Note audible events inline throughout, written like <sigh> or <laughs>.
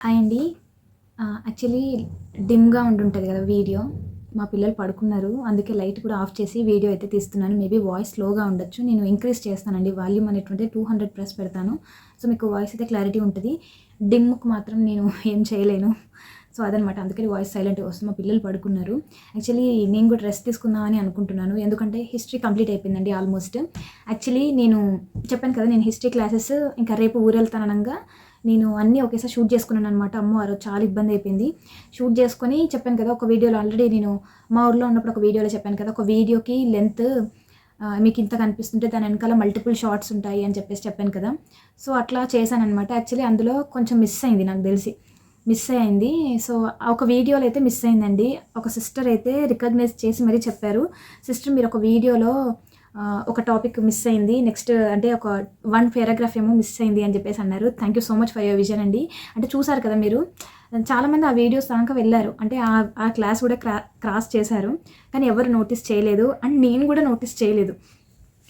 Hi అండి actually డిమ్గా ఉంటుంటుంది కదా video మా పిల్లలు పడుకున్నారు అందుకే లైట్ కూడా ఆఫ్ చేసి వీడియో అయితే తీస్తున్నాను. మేబీ వాయిస్ స్లోగా ఉండొచ్చు. నేను ఇంక్రీజ్ చేస్తానండి. వాల్యూమ్ అనేటువంటి టూ హండ్రెడ్ ప్లస్ పెడతాను. సో మీకు వాయిస్ అయితే క్లారిటీ ఉంటుంది. డిమ్కి మాత్రం నేను <laughs> ఏం చేయలేను. సో అదనమాట. అందుకని వాయిస్ సైలెంట్ వస్తుంది. మా పిల్లలు పడుకున్నారు. యాక్చువల్లీ నేను కూడా రెస్ట్ తీసుకుందామని అనుకుంటున్నాను. ఎందుకంటే హిస్టరీ కంప్లీట్ అయిపోయిందండి ఆల్మోస్ట్ యాక్చువల్లీ నేను చెప్పాను కదా నేను హిస్టరీ క్లాసెస్ ఇంకా రేపు ఊరెళ్తాననగా. నేను అన్నీ ఒకేసారి షూట్ చేసుకున్నాను అనమాట అమ్మో ఆ రోజు చాలా ఇబ్బంది అయిపోయింది. షూట్ చేసుకొని చెప్పాను కదా ఒక వీడియోలో ఆల్రెడీ నేను మా ఊర్లో ఉన్నప్పుడు ఒక వీడియోలో చెప్పాను కదా ఒక వీడియోకి లెంత్ మీకు ఇంత కనిపిస్తుంటే దాని వెనకాల మల్టిపుల్ షార్ట్స్ ఉంటాయి అని చెప్పేసి చెప్పాను కదా. సో అట్లా చేశాను అనమాట యాక్చువల్లీ అందులో కొంచెం మిస్ అయింది నాకు తెలిసి. మిస్ అయింది. సో ఒక వీడియోలో అయితే మిస్ అయిందండి. ఒక సిస్టర్ అయితే రికగ్నైజ్ చేసి మరీ చెప్పారు. సిస్టర్ మీరు ఒక వీడియోలో ఒక టాపిక్ మిస్ అయింది. నెక్స్ట్ అంటే ఒక వన్ పారాగ్రాఫ్ ఏమో మిస్ అయింది అని చెప్పేసి అన్నారు. Thank you so much for your vision అండి. అంటే చూసారు కదా మీరు చాలామంది ఆ వీడియోస్ దాకా వెళ్ళారు. అంటే ఆ ఆ క్లాస్ కూడా క్రా క్రాస్ చేశారు. కానీ ఎవరు నోటీస్ చేయలేదు. అండ్ నేను కూడా నోటీస్ చేయలేదు.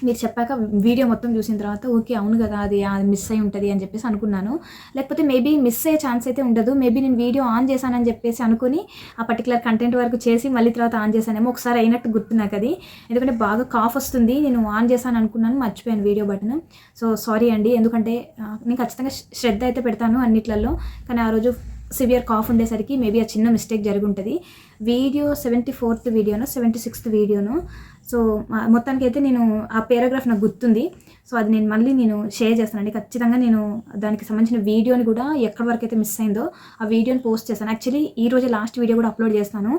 మీరు చెప్పాక వీడియో మొత్తం చూసిన తర్వాత ఓకే అవును కదా అది మిస్ అయి ఉంటుంది అని చెప్పేసి అనుకున్నాను. లేకపోతే మేబీ మిస్ అయ్యే ఛాన్స్ అయితే ఉండదు. మేబీ నేను వీడియో ఆన్ చేశానని చెప్పేసి అనుకుని ఆ పర్టికులర్ కంటెంట్ వరకు చేసి మళ్ళీ తర్వాత ఆన్ చేశానేమో ఒకసారి అయినట్టు గుర్తు నాకు అది. ఎందుకంటే బాగా కాఫ్ వస్తుంది నేను ఆన్ చేశాను అనుకున్నాను మర్చిపోయాను వీడియో బటన్. సో సారీ అండి. ఎందుకంటే నేను ఖచ్చితంగా శ్రద్ధ అయితే పెడతాను అన్నిట్లలో. కానీ ఆ రోజు సివియర్ కాఫ్ ఉండేసరికి మేబీ ఆ చిన్న మిస్టేక్ జరిగి ఉంటుంది. వీడియో సెవెంటీ ఫోర్త్ వీడియోను సెవెంటీ సిక్స్త్ వీడియోను సో మొత్తానికి అయితే నేను ఆ పేరాగ్రాఫ్ నాకు గుర్తుంది. సో అది నేను మళ్ళీ నేను షేర్ చేస్తానండి ఖచ్చితంగా నేను దానికి సంబంధించిన వీడియోని కూడా ఎక్కడి వరకు అయితే మిస్ అయిందో ఆ వీడియోని పోస్ట్ చేశాను యాక్చువల్లీ ఈ రోజు లాస్ట్ వీడియో కూడా అప్లోడ్ చేస్తాను.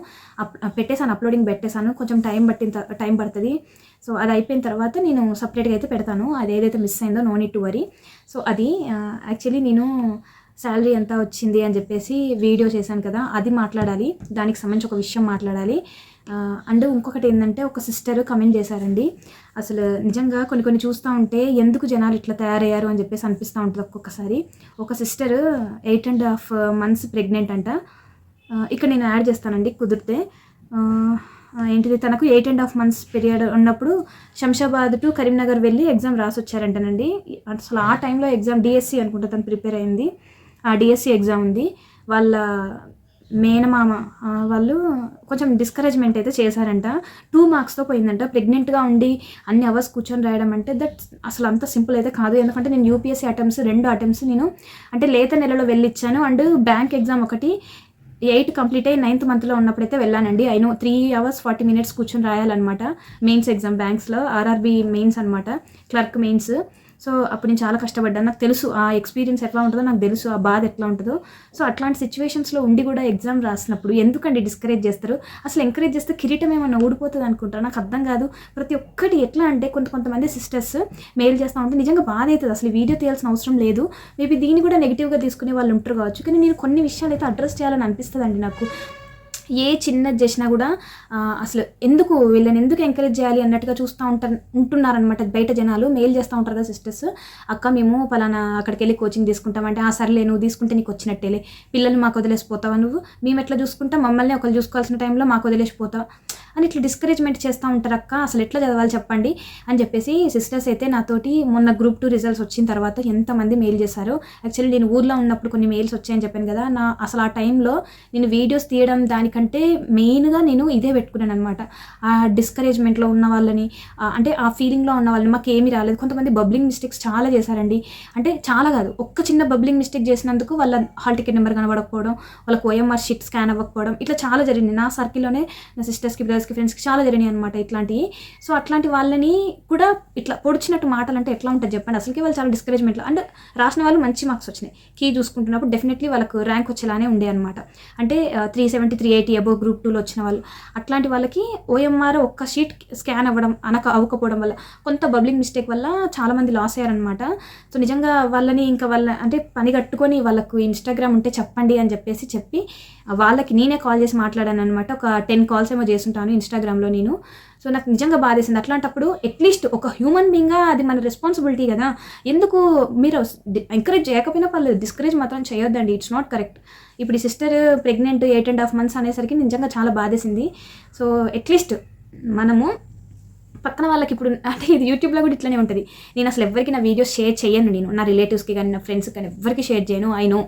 అప్ పెట్టేశాను అప్లోడింగ్ పెట్టేశాను. కొంచెం టైం పట్టిన టైం పడుతుంది. సో అది అయిపోయిన తర్వాత నేను సపరేట్గా అయితే పెడతాను. అది ఏదైతే మిస్ అయిందో no need to worry so అది యాక్చువల్లీ నేను శాలరీ ఎంత వచ్చింది అని చెప్పేసి వీడియో చేశాను కదా అది మాట్లాడాలి. దానికి సంబంధించి ఒక విషయం మాట్లాడాలి. అండ్ ఇంకొకటి ఏంటంటే ఒక సిస్టర్ కమెంట్ చేశారండి. అసలు నిజంగా కొన్ని కొన్ని చూస్తూ ఉంటే ఎందుకు జనాలు ఇట్లా తయారయ్యారు అని చెప్పేసి అనిపిస్తూ ఉంటుంది ఒక్కొక్కసారి. ఒక sister eight and half months pregnant అంట. ఇక్కడ నేను యాడ్ చేస్తానండి కుదిరితే. ఏంటిది? తనకు eight and half months period ఉన్నప్పుడు శంషాబాద్ టు కరీంనగర్ వెళ్ళి ఎగ్జామ్ రాసి వచ్చారంటనండి అసలు ఆ టైంలో ఎగ్జామ్ డిఎస్సి అనుకుంటా తను ప్రిపేర్ అయింది. ఆ డిఎస్సి ఎగ్జామ్ ఉంది. వాళ్ళ మేనమామ వాళ్ళు కొంచెం డిస్కరేజ్మెంట్ అయితే చేశారంట. టూ మార్క్స్తో పోయిందంట. ప్రెగ్నెంట్గా ఉండి అన్ని అవర్స్ కూర్చొని రాయడం అంటే దట్ అసలు అంత సింపుల్ అయితే కాదు. ఎందుకంటే నేను యూపీఎస్సీ అటెంప్ట్స్ రెండు అటెంప్ట్స్ నేను అంటే లేత నెలలో వెళ్ళిచ్చాను. అండ్ బ్యాంక్ ఎగ్జామ్ ఒకటి ఎయిట్ కంప్లీట్ అయ్యి నైన్త్ మంత్లో ఉన్నప్పుడైతే వెళ్ళానండి. I know three hours forty minutes కూర్చొని రాయాలన్నమాట. మెయిన్స్ ఎగ్జామ్ బ్యాంక్స్లో ఆర్ఆర్బీ మెయిన్స్ అనమాట క్లర్క్ మెయిన్స్ సో అప్పుడు నేను చాలా కష్టపడ్డాను. నాకు తెలుసు ఆ ఎక్స్పీరియన్స్ ఎట్లా ఉంటుందో నాకు తెలుసు ఆ బాధ ఎట్లా ఉంటుందో. సో అట్లాంటి సిచ్యువేషన్స్లో ఉండి కూడా ఎగ్జామ్ రాసినప్పుడు ఎందుకండి డిస్కరేజ్ చేస్తారు? అసలు ఎంకరేజ్ చేస్తే కిరీటం ఏమన్నా ఊడిపోతుంది అనుకుంటారు? నాకు అర్థం కాదు. ప్రతి ఒక్కటి ఎట్లా అంటే కొంత కొంతమంది సిస్టర్స్ మెయిల్ చేస్తూ ఉంటే నిజంగా బాధ అవుతుంది. అసలు వీడియో తీయాల్సిన అవసరం లేదు. మేబీ దీన్ని కూడా నెగిటివ్గా తీసుకునే వాళ్ళు ఉంటారు కావచ్చు. కానీ నేను కొన్ని విషయాలు అయితే అడ్రస్ చేయాలని అనిపిస్తుంది అండి నాకు. ఏ చిన్నది చేసినా కూడా అసలు ఎందుకు వీళ్ళని ఎందుకు ఎంకరేజ్ చేయాలి అన్నట్టుగా చూస్తూ ఉంటారు ఉంటున్నారనమాట బయట జనాలు మెయిల్ చేస్తూ ఉంటారు కదా సిస్టర్స్ అక్క మేము పలానా అక్కడికి వెళ్ళి కోచింగ్ తీసుకుంటామంటే ఆ సర్లే నువ్వు తీసుకుంటే నీకు వచ్చినట్టేలే. పిల్లల్ని మాకు వదిలేసిపోతావా నువ్వు? మేము ఎట్లా చూసుకుంటాం? మమ్మల్ని ఒకరు చూసుకోవాల్సిన టైంలో మాకు వదిలేసిపోతావు? అని ఇట్లా డిస్కరేజ్మెంట్ చేస్తూ ఉంటారు అక్క. అసలు ఎట్లా చదవాలి చెప్పండి? అని చెప్పేసి సిస్టర్స్ అయితే నాతోటి మొన్న గ్రూప్ టూ రిజల్ట్స్ వచ్చిన తర్వాత ఎంతమంది మెయిల్ చేశారు. యాక్చువల్లీ నేను ఊర్లో ఉన్నప్పుడు కొన్ని మెయిల్స్ వచ్చాయని చెప్పాను కదా. నా అసలు ఆ టైంలో నేను వీడియోస్ తీయడం దానికంటే మెయిన్గా నేను ఇదే పెట్టుకున్నాను అనమాట ఆ డిస్కరేజ్మెంట్లో ఉన్న వాళ్ళని అంటే ఆ ఫీలింగ్లో ఉన్న వాళ్ళని మాకు ఏమీ రాలేదు. కొంతమంది బబ్లింగ్ మిస్టేక్స్ చాలా చేశారండి. అంటే చాలా కాదు ఒక్క చిన్న బబ్లింగ్ మిస్టేక్ చేసినందుకు వాళ్ళ హాల్ టికెట్ నెంబర్ కనబడకపోవడం వాళ్ళకి ఓఎంఆర్ షీట్ స్కాన్ అవ్వకపోవడం ఇట్లా చాలా జరిగింది. నా సర్కిల్లోనే నా సిస్టర్స్కి బ్రదర్స్కి ఫ్రెండ్స్కి చాలా జరిగినాయి అనమాట ఇట్లాంటివి సో అట్లాంటి వాళ్ళని కూడా ఇట్లా పొడిచినట్టు మాటలు అంటే ఎట్లా ఉంటుంది చెప్పండి? అసలుకి వాళ్ళు చాలా డిస్కరేజ్మెంట్లో అంటే రాసిన వాళ్ళు మంచి మార్క్స్ వచ్చినాయి. కీ చూసుకుంటున్నప్పుడు డెఫినెట్లీ వాళ్ళకు ర్యాంక్ వచ్చేలానే ఉండే అనమాట అంటే three seventy three eighty above group టూలో వచ్చిన వాళ్ళు. అట్లాంటి వాళ్ళకి ఓఎంఆర్ ఒక్క షీట్ స్కాన్ అవ్వడం అనక అవ్వకపోవడం వల్ల కొంత బబ్లింగ్ మిస్టేక్ వల్ల చాలామంది లాస్ అయ్యారనమాట సో నిజంగా వాళ్ళని ఇంకా వాళ్ళ అంటే పని కట్టుకొని వాళ్ళకు ఇన్స్టాగ్రామ్ ఉంటే చెప్పండి అని చెప్పేసి చెప్పి వాళ్ళకి నేనే కాల్ చేసి మాట్లాడాను అనమాట ఒక టెన్ కాల్స్ ఏమో చేస్తుంటాను. ఇన్స్టాగ్రామ్లో నేను. సో నాకు నిజంగా బాధేసింది. అట్లాంటప్పుడు అట్లీస్ట్ ఒక హ్యూమన్ బీయింగ్గా అది మన రెస్పాన్సిబిలిటీ కదా. ఎందుకు మీరు ఎంకరేజ్ చేయకపోయినా పర్లేదు. డిస్కరేజ్ మాత్రం చేయొద్దండి. ఇట్స్ నాట్ కరెక్ట్ ఇప్పుడు ఈ sister pregnant eight and half months అనేసరికి నిజంగా చాలా బాధేసింది. సో అట్లీస్ట్ మనము పక్కన వాళ్ళకి ఇప్పుడు అంటే ఇది యూట్యూబ్లో కూడా ఇట్లనే ఉంటుంది. నేను అసలు ఎవరికి నా వీడియోస్ షేర్ చేయను నేను. నా రిలేటివ్స్కి కానీ నా ఫ్రెండ్స్కి కానీ ఎవరికి షేర్ చేయను. ఐ నో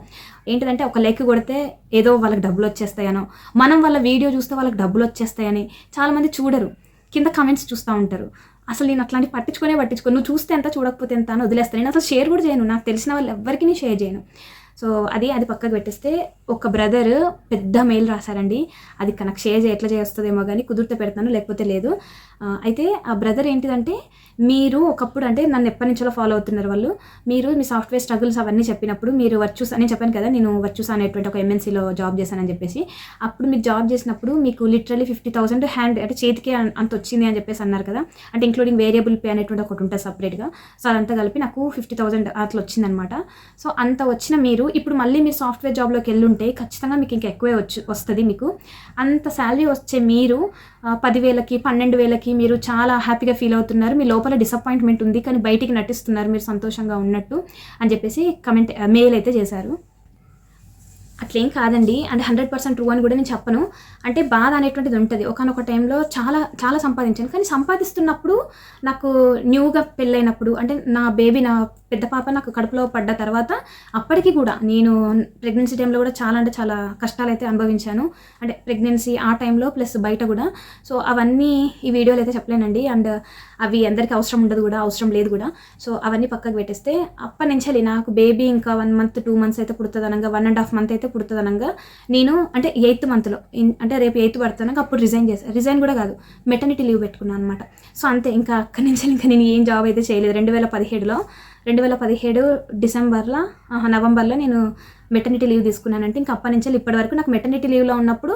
ఏంటంటే ఒక లైక్ కొడితే ఏదో వాళ్ళకి డబ్బులు వచ్చేస్తాయనో మనం వాళ్ళ వీడియో చూస్తే వాళ్ళకి డబ్బులు వచ్చేస్తాయని చాలామంది చూడరు. కింద కమెంట్స్ చూస్తూ ఉంటారు. అసలు నేను అట్లాంటి పట్టించుకునే పట్టించుకో నువ్వు చూస్తే ఎంత చూడకపోతే ఎంత అని వదిలేస్తాను నేను అసలు షేర్ కూడా చేయను. నాకు తెలిసిన వాళ్ళు ఎవరికి నేను షేర్ చేయను. సో అది అది పక్కకు పెట్టేస్తే ఒక బ్రదర్ పెద్ద మెయిల్ రాశారండి. అది నాకు షేర్ చేయ ఎట్లా చేస్తుందేమో కానీ కుదిరితే పెడతాను లేకపోతే లేదు. అయితే ఆ బ్రదర్ ఏంటిదంటే మీరు ఒకప్పుడు అంటే నన్ను ఎప్పటి నుంచో ఫాలో అవుతున్నారు వాళ్ళు. మీరు మీ సాఫ్ట్వేర్ స్ట్రగుల్స్ అవన్నీ చెప్పినప్పుడు మీరు వర్చూస్ నేను చెప్పాను కదా నేను వర్చూస్ అనేటువంటి ఒక ఎంఎన్సీలో జాబ్ చేశానని చెప్పేసి. అప్పుడు మీరు జాబ్ చేసినప్పుడు మీకు లిటరలీ ఫిఫ్టీ థౌసండ్ హ్యాండ్ అంటే చేతికే అంత వచ్చింది అని చెప్పేసి అన్నారు కదా. అంటే ఇంక్లూడింగ్ వేరియబుల్ పే అనేటువంటి ఒకటి ఉంటుంది సపరేట్గా సో అదంతా కలిపి నాకు ఫిఫ్టీ థౌసండ్ అట్లా వచ్చిందనమాట సో అంత వచ్చిన మీరు ఇప్పుడు మళ్ళీ మీరు సాఫ్ట్వేర్ జాబ్లోకి వెళ్ళుంటే ఖచ్చితంగా మీకు ఇంకా ఎక్కువే వచ్చి వస్తుంది మీకు. అంత శాలరీ వచ్చే మీరు పదివేలకి పన్నెండు వేలకి మీరు చాలా హ్యాపీగా ఫీల్ అవుతున్నారు. మీ లోపల డిసప్పాయింట్మెంట్ ఉంది కానీ బయటికి నటిస్తున్నారు మీరు సంతోషంగా ఉన్నట్టు అని చెప్పేసి కమెంట్ మెయిల్ అయితే చేశారు. అట్లేం కాదండి. అంటే హండ్రెడ్ పర్సెంట్ ట్రూ అని కూడా నేను చెప్పను. అంటే బాధ అనేటువంటిది ఉంటుంది. ఒకనొక టైంలో చాలా చాలా సంపాదించాను. కానీ సంపాదిస్తున్నప్పుడు నాకు న్యూగా పెళ్ళైనప్పుడు అంటే నా బేబీ నా పెద్ద పాప నాకు కడుపులో పడ్డ తర్వాత అప్పటికి కూడా నేను ప్రెగ్నెన్సీ టైంలో కూడా చాలా అంటే చాలా కష్టాలు అయితే అనుభవించాను. అంటే ప్రెగ్నెన్సీ ఆ టైంలో ప్లస్ బయట కూడా. సో అవన్నీ ఈ వీడియోలో అయితే చెప్పలేనండి. అండ్ అవి అందరికీ అవసరం ఉండదు కూడా అవసరం లేదు కూడా. సో అవన్నీ పక్కకు పెట్టేస్తే అప్పటి నుంచి నాకు బేబీ ఇంకా వన్ మంత్ టూ మంత్స్ అయితే పుడుతుందనగా వన్ అండ్ హాఫ్ మంత్ అయితే పుడుతుందనగా నేను అంటే ఎయిత్ మంత్లో. అంటే రేపు ఎయిత్ పడుతున్నాక అప్పుడు రిజైన్ చేశాను రిజైన్ కూడా కాదు మెటర్నిటీ లీవ్ పెట్టుకున్నాను అనమాట సో అంతే ఇంకా అక్కడి నుంచి ఇంకా నేను ఏం జాబ్ అయితే చేయలేదు. రెండు వేల పదిహేడులో రెండు వేల పదిహేడు డిసెంబర్లో నవంబర్లో నేను మెటర్నిటీ లీవ్ తీసుకున్నానంటే ఇంకా అప్పటి నుంచి ఇప్పటి వరకు నాకు మెటర్నిటీ లీవ్లో ఉన్నప్పుడు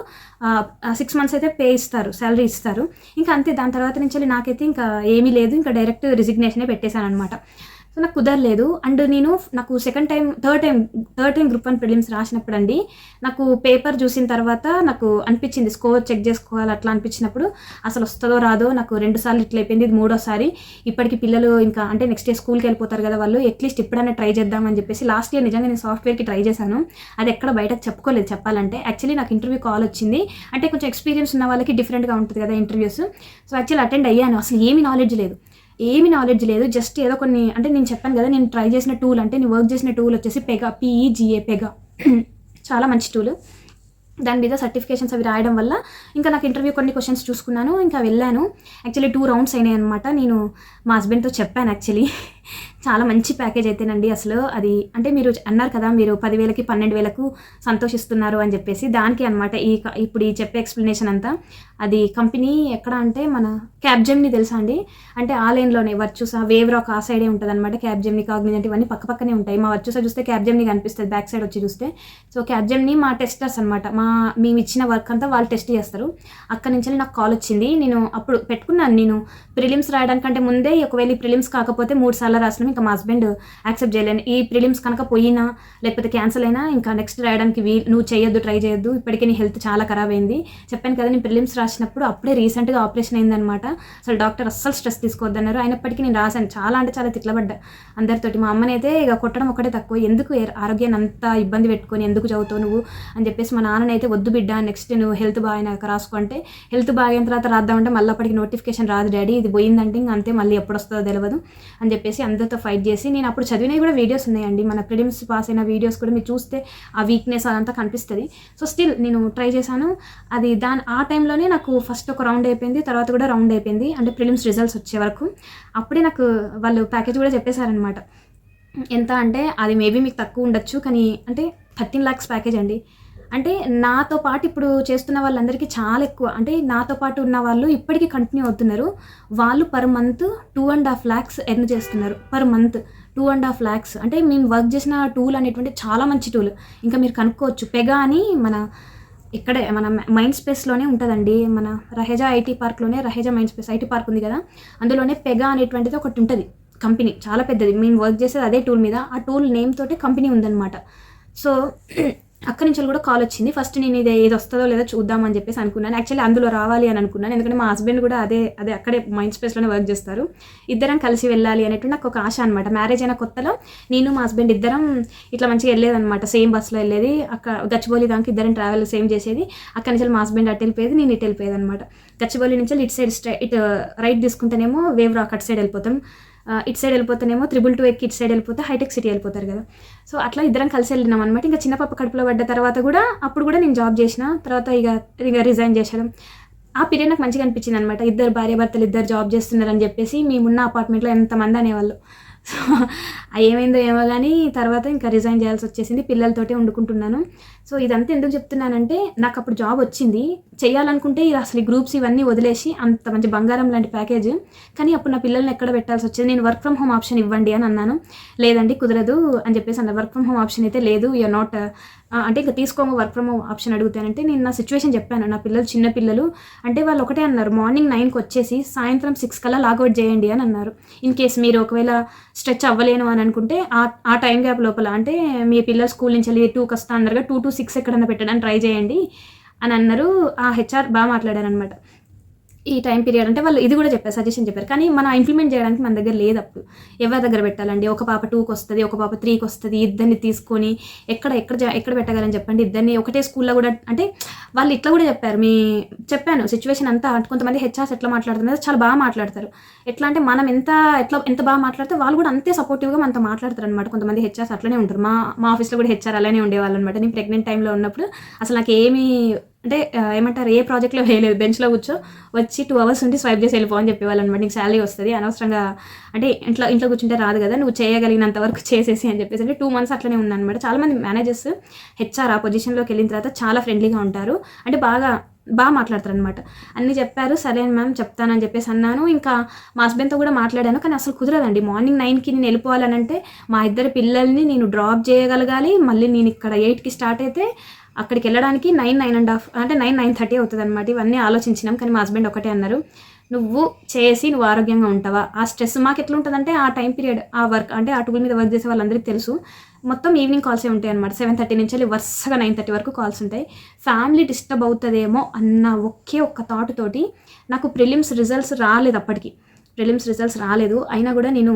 సిక్స్ మంత్స్ అయితే పే ఇస్తారు శాలరీ ఇస్తారు. ఇంకా అంతే దాని తర్వాత నుంచి నాకైతే ఇంకా ఏమీ లేదు. ఇంకా డైరెక్ట్ రిజిగ్నేషనే పెట్టేశాను అనమాట సో నాకు కుదరలేదు. అండ్ నేను నాకు second time third time third time group one prelims రాసినప్పుడు అండి నాకు పేపర్ చూసిన తర్వాత నాకు అనిపించింది స్కోర్ చెక్ చేసుకోవాలి అట్లా అనిపించినప్పుడు అసలు వస్తుందో రాదో నాకు రెండు సార్లు ఇట్లా అయిపోయింది ఇది మూడోసారి. ఇప్పటికి పిల్లలు ఇంకా అంటే నెక్స్ట్ డే స్కూల్కి వెళ్ళిపోతారు కదా వాళ్ళు అట్లీస్ట్ ఇప్పుడైనా ట్రై చేద్దామని చెప్పేసి లాస్ట్ ఇయర్ నిజంగా నేను సాఫ్ట్వేర్కి ట్రై చేశాను. అది ఎక్కడ బయటకు చెప్పుకోలేదు చెప్పాలంటే. యాక్చువల్లీ నాకు ఇంటర్వ్యూ కాల్ వచ్చింది. అంటే కొంచెం ఎక్స్పీరియన్స్ ఉన్న వాళ్ళకి డిఫరెంట్గా ఉంటుంది కదా ఇంటర్వ్యూస్ సో యాక్చువల్లీ అటెండ్ అయ్యాను. అసలు ఏమీ నాలెడ్జ్ లేదు. ఏమి నాలెడ్జ్ లేదు. జస్ట్ ఏదో కొన్ని అంటే నేను చెప్పాను కదా నేను ట్రై చేసిన టూల్ అంటే నేను వర్క్ చేసిన టూల్ వచ్చేసి పెగా పీఈజీఏ పెగా చాలా మంచి టూల్ దాని మీద సర్టిఫికేషన్స్ అవి రాయడం వల్ల ఇంకా నాకు ఇంటర్వ్యూ కొన్ని క్వశ్చన్స్ చూసుకున్నాను ఇంకా వెళ్ళాను. యాక్చువల్లీ టూ రౌండ్స్ అయినాయి అనమాట నేను మా హస్బెండ్తో చెప్పాను యాక్చువల్లీ చాలా మంచి ప్యాకేజ్ అయితేనండి అసలు అది. అంటే మీరు అన్నారు కదా మీరు పదివేలకి పన్నెండు వేలకు సంతోషిస్తున్నారు అని చెప్పేసి దానికి అనమాట ఈ క- ఇప్పుడు ఈ చెప్పే ఎక్స్ప్లెనేషన్ అంతా. అది కంపెనీ ఎక్కడ అంటే మన క్యాబ్జెమ్ని తెలుసా అండి? అంటే ఆ లైన్లోనే వర్చూసా వేవ్ రాక్ ఆ సైడే ఉంటుంది అనమాట క్యాబ్జెమ్ని కాగ్నిజెంట్ ఇవన్నీ పక్క పక్కనే ఉంటాయి. మా వర్చూసా చూస్తే క్యాబ్జెమ్ని కనిపిస్తుంది బ్యాక్ సైడ్ వచ్చి చూస్తే. సో క్యాబ్జెమ్ని మా టెస్టర్స్ అనమాట మా మేము ఇచ్చిన వర్క్ అంతా వాళ్ళు టెస్ట్ చేస్తారు. అక్కడి నుంచి నాకు కాల్ వచ్చింది. నేను అప్పుడు పెట్టుకున్నాను నేను. ప్రిలిమ్స్ రాయడానికంటే ముందే ఒకవేళ ప్రిలిమ్స్ కాకపోతే మూడు సార్లు రాసినాం ఇంకా మా హస్బెండ్ యాక్సెప్ట్ చేయలేను ఈ ప్రిలిమ్స్ కనుక పోయినా లేకపోతే క్యాన్సిల్ అయినా ఇంకా నెక్స్ట్ రాయడానికి వీ నువ్వు చేయొద్దు ట్రై చేయొద్దు. ఇప్పటికే నీ హెల్త్ చాలా ఖరాబ్ అయింది. చెప్పాను కదా నేను ప్రిలిమ్స్ రాసినప్పుడు అప్పుడే రీసెంట్గా ఆపరేషన్ అయిందనమాట అసలు డాక్టర్ అస్సలు స్ట్రెస్ తీసుకోవద్దన్నారు. అయినప్పటికీ నేను రాశాను. చాలా అంటే చాలా తిట్లబడ్డా. అందరితోటి మా అమ్మని అయితే ఇక కొట్టడం ఒకటే తక్కువ. ఎందుకు ఆరోగ్యాన్ని అంత ఇబ్బంది పెట్టుకొని ఎందుకు చదువుతావు నువ్వు అని చెప్పేసి మా నాన్నని అయితే వద్దు బిడ్డ నెక్స్ట్ నువ్వు హెల్త్ బాగాయినాక రాసుకుంటే హెల్త్ బాగైన తర్వాత రాద్దామంటే మళ్ళీ అప్పటికి నోటిఫికేషన్ రాదు డాడీ. ఇది పోయిందంటే ఇంక అంతే మళ్ళీ ఎప్పుడు వస్తుందో తెలియదు అని చెప్పేసి అందరితో ఫైట్ చేసి నేను అప్పుడు చదివినవి కూడా వీడియోస్ ఉన్నాయండి. మన ప్రిలిమ్స్ పాస్ అయిన వీడియోస్ కూడా మీరు చూస్తే ఆ వీక్నెస్ అదంతా కనిపిస్తుంది. సో స్టిల్ నేను ట్రై చేశాను. అది దాని ఆ టైంలోనే నాకు ఫస్ట్ ఒక రౌండ్ అయిపోయింది తర్వాత కూడా రౌండ్ అయిపోయింది. అంటే ప్రిలిమ్స్ రిజల్ట్స్ వచ్చే వరకు. అప్పుడే నాకు వాళ్ళు ప్యాకేజ్ కూడా చెప్పేశారనమాట ఎంత అంటే అది మేబీ మీకు తక్కువ ఉండొచ్చు కానీ అంటే థర్టీన్ ల్యాక్స్ ప్యాకేజ్ అండి. అంటే నాతో పాటు ఇప్పుడు చేస్తున్న వాళ్ళందరికీ చాలా ఎక్కువ అంటే నాతో పాటు ఉన్న వాళ్ళు ఇప్పటికీ కంటిన్యూ అవుతున్నారు. వాళ్ళు per month two and half lakhs earn చేస్తున్నారు per month two and half lakhs అంటే మేము వర్క్ చేసిన టూల్ అనేటువంటి చాలా మంచి టూల్ ఇంకా మీరు కనుక్కోవచ్చు పెగా అని మన ఇక్కడే మన మైండ్ స్పేస్లోనే ఉంటుందండి. మన Raheja IT పార్క్లోనే Raheja mind space IT park ఉంది కదా? అందులోనే పెగా అనేటువంటిది ఒకటి ఉంటుంది కంపెనీ చాలా పెద్దది. మేము వర్క్ చేసేది అదే టూల్ మీద. ఆ టూల్ నేమ్ తోటే కంపెనీ ఉందన్నమాట. సో అక్కడి నుంచి కూడా కాల్ వచ్చింది. ఫస్ట్ నేను ఇది ఏది వస్తుందో లేదో చూద్దామని చెప్పేసి అనుకున్నాను. యాక్చువల్లీ అందులో రావాలి అని అనుకున్నాను. ఎందుకంటే మా హస్బెండ్ కూడా అదే అదే అక్కడే మైండ్ స్పేస్లోనే వర్క్ చేస్తారు. ఇద్దరం కలిసి వెళ్ళాలి అనేటువంటి నాకు ఒక ఆశ అనమాట మ్యారేజ్ అయిన కొత్తలో నేను మా హస్బెండ్ ఇద్దరం ఇట్లా మంచిగా వెళ్ళేదన్నమాట. సేమ్ బస్సులో వెళ్ళేది. అక్కడ గచ్చిబౌలి దానికి ఇద్దరం ట్రావెల్ సేమ్ చేసేది. అక్కడి నుంచి మా హస్బెండ్ అటు వెళ్ళిపోయేది నేను ఇటు వెళ్ళిపోయేది అనమాట గచ్చిబౌలి నుంచి ఇటు సైడ్ స్ట్రై ఇటు రైట్ తీసుకుంటేనేమో వేవ్ రాక్ అటు సైడ్ వెళ్ళిపోతాం. ఇటు సైడ్ వెళ్ళిపోతేనేమో త్రిబుల్ టూ ఎక్కి ఇటు సైడ్ వెళ్ళిపోతే హైటెక్ సిటీ వెళ్ళిపోతారు కదా. సో అట్లా ఇద్దరం కలిసి వెళ్ళినాం అనమాట ఇంకా చిన్న పాప కడుపులో పడ్డ తర్వాత కూడా అప్పుడు కూడా నేను జాబ్ చేసిన. తర్వాత ఇక ఇక రిజైన్ చేసేయడం ఆ పీరియడ్ నాకు మంచిగా అనిపించింది అనమాట ఇద్దరు భార్యాభర్తలు ఇద్దరు జాబ్ చేస్తున్నారని చెప్పేసి మేమున్న అపార్ట్మెంట్లో ఎంతమంది అనేవాళ్ళు. సో ఏమైందో ఏమో కానీ తర్వాత ఇంకా రిజైన్ చేయాల్సి వచ్చేసింది. పిల్లలతోటే వండుకుంటున్నాను. సో ఇదంతా ఎందుకు చెప్తున్నానంటే నాకు అప్పుడు జాబ్ వచ్చింది. చేయాలనుకుంటే ఇది అసలు ఈ గ్రూప్స్ ఇవన్నీ వదిలేసి అంత మంచి బంగారం లాంటి ప్యాకేజ్. కానీ అప్పుడు నా పిల్లల్ని ఎక్కడ పెట్టాల్సి వచ్చింది? నేను వర్క్ ఫ్రమ్ హోమ్ ఆప్షన్ ఇవ్వండి అని అన్నాను. లేదండి కుదరదు అని చెప్పేసి అన్న వర్క్ ఫ్రమ్ హోమ్ ఆప్షన్ అయితే లేదు. యూఆర్ uh, నాట్ అంటే ఇంకా తీసుకోము వర్క్ ఫ్రమ్ హోమ్ ఆప్షన్ అడుగుతానంటే నేను నా సిచ్యువేషన్ చెప్పాను. నా పిల్లలు చిన్న పిల్లలు అంటే వాళ్ళు ఒకటే అన్నారు మార్నింగ్ నైన్కి వచ్చేసి సాయంత్రం సిక్స్ కల్లా లాగౌట్ చేయండి అని అన్నారు. ఇన్ కేస్ మీరు ఒకవేళ స్ట్రెచ్ అవ్వలేను అని అనుకుంటే ఆ ఆ టైం గ్యాప్ లోపల అంటే మీ పిల్లలు స్కూల్ నుంచి వెళ్ళి టూకి వస్తా అందరుగా టూ టు సిక్స్ ఎక్కడన్నా పెట్టడానికి ట్రై చేయండి అని అన్నారు. ఆ హెచ్ఆర్ బాగా మాట్లాడారు అనమాట ఈ టైం పీరియడ్ అంటే వాళ్ళు ఇది కూడా చెప్పారు సజెషన్ చెప్పారు. కానీ మనం ఇంప్లిమెంట్ చేయడానికి మన దగ్గర లేదు అప్పుడు. ఎవరి దగ్గర పెట్టాలండి? ఒక పాప టూకి వస్తుంది ఒక పాప త్రీకి వస్తుంది. ఇద్దరిని తీసుకొని ఎక్కడ ఎక్కడ ఎక్కడ పెట్టగలని చెప్పండి? ఇద్దరిని ఒకటే స్కూల్లో కూడా అంటే వాళ్ళు ఇట్లా కూడా చెప్పారు. మీ చెప్పాను సిచ్యువేషన్ అంతా కొంతమంది హెచ్ఆర్స్ ఎట్లా మాట్లాడుతున్నారు? చాలా బాగా మాట్లాడతారు. ఎట్లా అంటే మనం ఎంత ఎట్లా ఎంత బాగా మాట్లాడితే వాళ్ళు కూడా అంతే సపోర్టివ్గా మనతో మాట్లాడతారు అనమాట కొంతమంది హెచ్ఆర్స్ అట్లనే ఉంటారు. మా మా ఆఫీస్లో కూడా హెచ్ఆర్ అలానే ఉండేవాళ్ళు అనమాట నేను ప్రెగ్నెంట్ టైంలో ఉన్నప్పుడు అసలు నాకు ఏమీ అంటే ఏమంటారు ఏ ప్రాజెక్ట్లో వేయలేదు బెంచ్లో కూర్చో వచ్చి టూ అవర్స్ ఉండి స్వైప్ చేసి వెళ్ళిపో అని చెప్పేవాళ్ళు అనమాట నీకు శాలరీ వస్తుంది అనవసరంగా అంటే ఇంట్లో ఇంట్లో కూర్చుంటే రాదు కదా నువ్వు చేయగలిగినంత వరకు చేసేసి అని చెప్పేసి అంటే టూ మంత్స్ అట్లనే ఉన్నాను అనమాట చాలా మంది మేనేజర్స్ హెచ్ఆర్ ఆ పొజిషన్లోకి వెళ్ళిన తర్వాత చాలా ఫ్రెండ్లీగా ఉంటారు. అంటే బాగా బాగా మాట్లాడతారు అనమాట అన్నీ చెప్పారు సరే మ్యామ్ చెప్తానని చెప్పేసి అన్నాను. ఇంకా మా హస్బెండ్తో కూడా మాట్లాడాను కానీ అసలు కుదరదండి. మార్నింగ్ నైన్కి నేను వెళ్ళిపోవాలనంటే మా ఇద్దరు పిల్లల్ని నేను డ్రాప్ చేయగలగాలి. మళ్ళీ నేను ఇక్కడ ఎయిట్కి స్టార్ట్ అయితే అక్కడికి వెళ్ళడానికి నైన్ నైన్ అండ్ హాఫ్ అంటే నైన్ నైన్ థర్టీ అవుతుంది అనమాట ఇవన్నీ ఆలోచించినాం కానీ మా హస్బెండ్ ఒకటే అన్నారు నువ్వు చేసి నువ్వు ఆరోగ్యంగా ఉంటావా? ఆ స్ట్రెస్ మాకు ఎట్లా ఉంటుందంటే ఆ టైం పీరియడ్ ఆ వర్క్ అంటే ఆ టూల్ మీద వర్క్ చేసే వాళ్ళందరికీ తెలుసు. మొత్తం ఈవినింగ్ కాల్సే ఉంటాయి అనమాట సెవెన్ థర్టీ నుంచి వెళ్ళి వరుసగా నైన్ థర్టీ వరకు కాల్స్ ఉంటాయి. ఫ్యామిలీ డిస్టర్బ్ అవుతుందేమో అన్న ఒకే ఒక్క థాట్ తోటి నాకు ప్రిలిమ్స్ రిజల్ట్స్ రాలేదు అప్పటికి. ప్రిలిమ్స్ రిజల్ట్స్ రాలేదు. అయినా కూడా నేను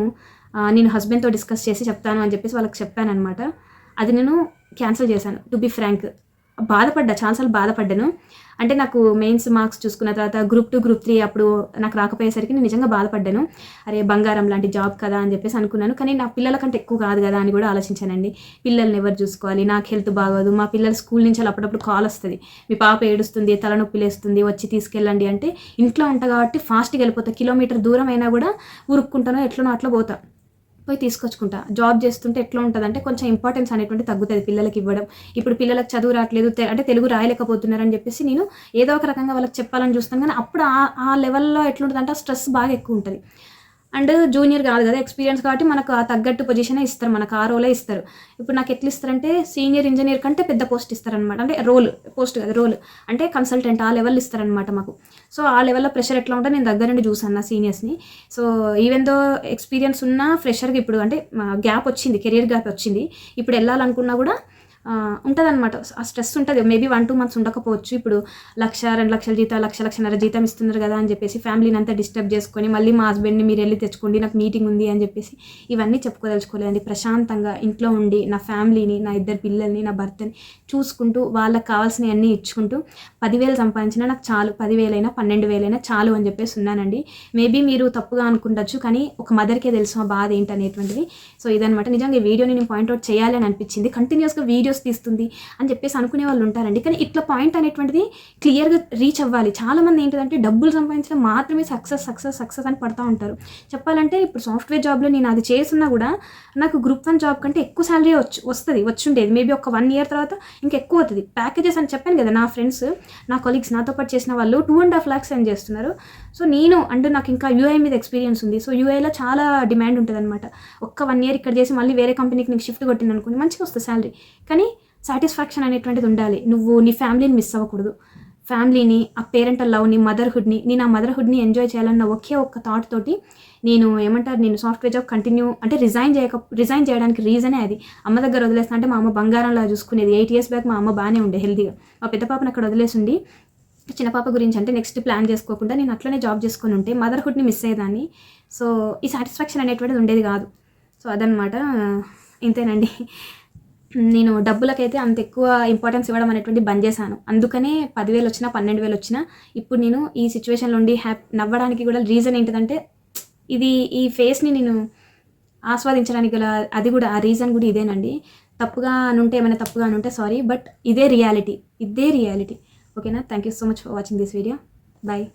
నేను హస్బెండ్తో డిస్కస్ చేసి చెప్తాను అని చెప్పేసి వాళ్ళకి చెప్పాను అనమాట అది నేను క్యాన్సిల్ చేశాను. టు బి ఫ్రాంక్ బాధపడ్డా చాలాసార్లు బాధపడ్డాను. అంటే నాకు మెయిన్స్ మార్క్స్ చూసుకున్న తర్వాత గ్రూప్ టూ గ్రూప్ త్రీ అప్పుడు నాకు రాకపోయేసరికి నేను నిజంగా బాధపడ్డాను. అరే బంగారం లాంటి జాబ్ కదా అని చెప్పేసి అనుకున్నాను. కానీ నా పిల్లల కంటే ఎక్కువ కాదు కదా అని కూడా ఆలోచించానండి. పిల్లల్ని ఎవరు చూసుకోవాలి? నాకు హెల్త్ బాగోదు. మా పిల్లలు స్కూల్ నుంచి అప్పుడప్పుడు కాల్ వస్తుంది. మీ పాప ఏడుస్తుంది తలనొప్పి లేస్తుంది వచ్చి తీసుకెళ్ళండి అంటే ఇంట్లో ఉంటా కాబట్టి ఫాస్ట్గా వెళ్ళిపోతా. కిలోమీటర్ దూరం అయినా కూడా ఉరుక్కుంటానో ఎట్లనో అట్లా పోతా. పోయి తీసుకొచ్చుకుంటా. జాబ్ చేస్తుంటే ఎట్లా ఉంటుంది అంటే కొంచెం ఇంపార్టెన్స్ అనేటువంటి తగ్గుతుంది పిల్లలకి ఇవ్వడం. ఇప్పుడు పిల్లలకు చదువు రావట్లేదు అంటే తెలుగు రాయలేకపోతున్నారని చెప్పేసి నేను ఏదో ఒక రకంగా వాళ్ళకి చెప్పాలని చూస్తాను. కానీ అప్పుడు ఆ ఆ లెవెల్లో ఎట్లుంటుంది అంటే స్ట్రెస్ బాగా ఎక్కువ ఉంటుంది. అండ్ జూనియర్ కాదు కదా ఎక్స్పీరియన్స్ కాబట్టి మనకు ఆ తగ్గట్టు పొజిషనే ఇస్తారు మనకు ఆ రోలే ఇస్తారు. ఇప్పుడు నాకు ఎట్లా ఇస్తారంటే సీనియర్ ఇంజనీర్ కంటే పెద్ద పోస్ట్ ఇస్తారనమాట అంటే రోల్ పోస్ట్ కాదు రోల్ అంటే కన్సల్టెంట్ ఆ లెవెల్ ఇస్తారనమాట మాకు. సో ఆ లెవెల్లో ప్రెషర్ ఎట్లా ఉంటే నేను దగ్గర నుండి చూసాను నా సీనియర్స్ని సో ఈవెన్ దో ఎక్స్పీరియన్స్ ఉన్న ఫ్రెషర్కి ఇప్పుడు అంటే గ్యాప్ వచ్చింది కెరియర్ గ్యాప్ వచ్చింది. ఇప్పుడు వెళ్ళాలనుకున్నా కూడా ఉంటుందన్నమాట. ఆ స్ట్రెస్ ఉంటుంది. మేబీ వన్ టూ మంత్స్ ఉండకపోవచ్చు. ఇప్పుడు లక్ష రెండు లక్షల జీతం లక్ష లక్షన్నర జీతం ఇస్తున్నారు కదా అని చెప్పేసి ఫ్యామిలీని అంతా డిస్టర్బ్ చేసుకొని మళ్ళీ మా హస్బెండ్ని మీరు వెళ్ళి తెచ్చుకోండి నాకు మీటింగ్ ఉంది అని చెప్పేసి ఇవన్నీ చెప్పుకోదలుచుకోలేదండి. ప్రశాంతంగా ఇంట్లో ఉండి నా ఫ్యామిలీని నా ఇద్దరు పిల్లల్ని నా భర్తని చూసుకుంటూ వాళ్ళకి కావాల్సినవి అన్నీ ఇచ్చుకుంటూ పదివేలు సంపాదించినా నాకు చాలు పదివేలైనా పన్నెండు వేలైనా చాలు అని చెప్పేసి ఉన్నానండి. మేబీ మీరు తప్పుగా అనుకుంటచ్చు కానీ ఒక మదర్కే తెలుసు మా బాధ ఏంటి అనేటువంటిది. సో ఇదనమాట నిజంగా ఈ వీడియోని నేను పాయింట్అవుట్ చేయాలని అనిపించింది. కంటిన్యూస్గా వీడియో వీడియోస్ తీస్తుంది అని చెప్పేసి అనుకునే వాళ్ళు ఉంటారండి. కానీ ఇట్లా పాయింట్ అనేటువంటిది క్లియర్గా రీచ్ అవ్వాలి. చాలామంది ఏంటంటే డబ్బులు సంపాదించడం మాత్రమే సక్సెస్ సక్సెస్ సక్సెస్ అని పడతా ఉంటారు. చెప్పాలంటే ఇప్పుడు సాఫ్ట్వేర్ జాబ్లో నేను అది చేస్తున్నా కూడా నాకు గ్రూప్ వన్ జాబ్ కంటే ఎక్కువ శాలరీ వచ్చి వస్తుంది వచ్చుండేది. మేబీ ఒక వన్ ఇయర్ తర్వాత ఇంకా ఎక్కువ అవుతుంది. ప్యాకేజెస్ అని చెప్పాను కదా నా ఫ్రెండ్స్ నా కొలీగ్స్ నాతో పాటు చేసిన వాళ్ళు టూ అండ్ హాఫ్ ల్యాక్స్ అని చేస్తున్నారు. సో నేను అంటే నాకు ఇంకా యూఐ మీద ఎక్స్పీరియన్స్ ఉంది. సో యూఐలో చాలా డిమాండ్ ఉంటుంది అనమాట ఒక్క వన్ ఇయర్ ఇక్కడ చేసి మళ్ళీ వేరే కంపెనీకి నీకు షిఫ్ట్ కొట్టింది అనుకోండి మంచిగా వస్తుంది శాలరీ కానీ సాటిస్ఫాక్షన్ అనేటువంటిది ఉండాలి. నువ్వు నీ ఫ్యామిలీని మిస్ అవ్వకూడదు. ఫ్యామిలీని ఆ పేరెంటల్ లవ్ని మదర్హుడ్ని నేను ఆ మదర్హుడ్ని ఎంజాయ్ చేయాలన్న ఒకే ఒక్క థాట్ తోటి నేను ఏమంటారు నేను సాఫ్ట్వేర్ జాబ్ కంటిన్యూ అంటే రిజైన్ చేయక రిజైన్ చేయడానికి రీజనే అది. అమ్మ దగ్గర వదిలేస్తా అంటే మా అమ్మ బంగారంలా చూసుకునేది. ఎయిట్ ఇయర్స్ బ్యాక్ మా అమ్మ బాగానే ఉండే హెల్తీగా మా పెద్ద పాపను అక్కడ వదిలేసిండి చిన్న పాప గురించి అంటే నెక్స్ట్ ప్లాన్ చేసుకోకుండా నేను అట్లనే జాబ్ చేసుకొని ఉంటే మదర్హుడ్ని మిస్ అయ్యేదాన్ని. సో ఈ సాటిస్ఫాక్షన్ అనేటువంటిది ఉండేది కాదు. సో అదనమాట ఇంతేనండి. నేను డబ్బులకైతే అంత ఎక్కువ ఇంపార్టెన్స్ ఇవ్వడం అనేటువంటి బంద్ చేశాను. అందుకనే పదివేలు వచ్చినా పన్నెండు వేలు వచ్చినా ఇప్పుడు నేను ఈ సిచ్యువేషన్లో ఉండి హ్యాప్ నవ్వడానికి కూడా రీజన్ ఏంటిదంటే ఇది ఈ ఫేస్ని నేను ఆస్వాదించడానికి గల అది కూడా ఆ రీజన్ కూడా ఇదేనండి. తప్పుగా అనుంటే ఏమైనా తప్పుగా అనుంటే సారీ బట్ ఇదే రియాలిటీ ఇదే రియాలిటీ ఓకేనా thank you so much for watching this video bye